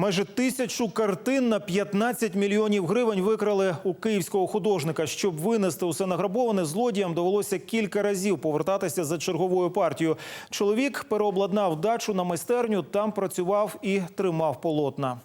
Майже тисячу картин на 15 мільйонів гривень викрали у київського художника. Щоб винести усе награбоване, злодіям довелося кілька разів повертатися за черговою партією. Чоловік переобладнав дачу на майстерню, там працював і тримав полотна.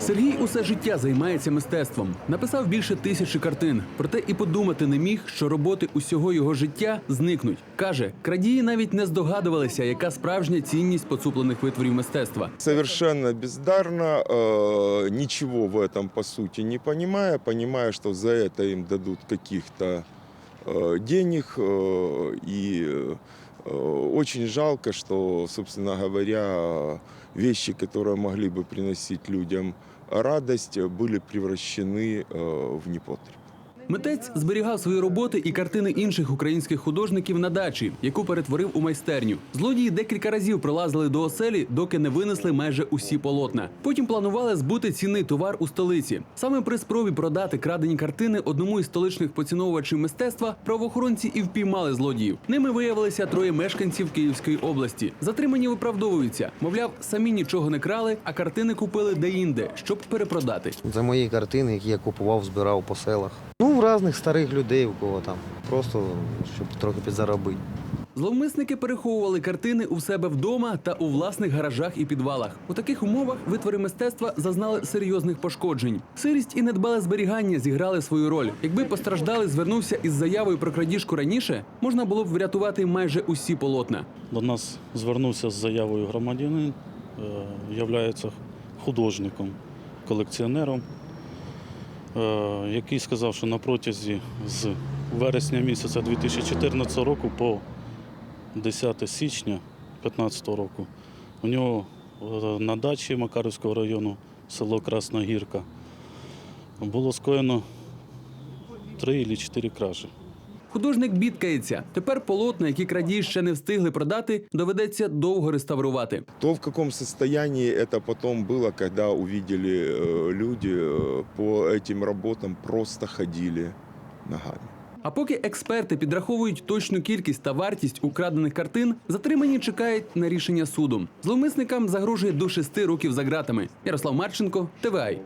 Сергій усе життя займається мистецтвом. Написав більше тисячі картин. Проте і подумати не міг, що роботи усього його життя зникнуть. Каже, крадії навіть не здогадувалися, яка справжня цінність поцуплених витворів мистецтва. Совершенно бездарно, э, ничего в этом по сути не понимая, понимая, что за это им дадут каких-то э, денег. э, и э, очень жалко, что, собственно говоря, вещи, которые могли бы приносить людям радость, были превращены э, в непотреб. Митець зберігав свої роботи і картини інших українських художників на дачі, яку перетворив у майстерню. Злодії декілька разів пролазили до оселі, доки не винесли майже усі полотна. Потім планували збути цінний товар у столиці. Саме при спробі продати крадені картини одному із столичних поціновувачів мистецтва правоохоронці і впіймали злодіїв. Ними виявилися троє мешканців Київської області. Затримані виправдовуються. Мовляв, самі нічого не крали, а картини купили деінде, щоб перепродати. Це мої картини, які я купував, збирав по селах. Ну, в різних старих людей, у кого там. Просто щоб трохи підзаробити. Зловмисники переховували картини у себе вдома та у власних гаражах і підвалах. У таких умовах витвори мистецтва зазнали серйозних пошкоджень. Сирість і недбале зберігання зіграли свою роль. Якби постраждалий звернувся із заявою про крадіжку раніше, можна було б врятувати майже усі полотна. До нас звернувся з заявою громадянин, е, являється художником, колекціонером, який сказав, що на протязі з вересня місяця 2014 року по 10 січня 2015 року у нього е, на дачі Макарівського району, село Красна Гірка, було скоєно три чи чотири кражі. Художник бідкається. Тепер полотна, які крадії ще не встигли продати, доведеться довго реставрувати. То, в каком состоянии это потом было, когда увидели э, люди, э, по этим работам просто ходили ногами. А поки експерти підраховують точну кількість та вартість украдених картин, затримані чекають на рішення суду. Зловмисникам загрожує до шести років за ґратами. Ярослав Марченко, ТВАЙ.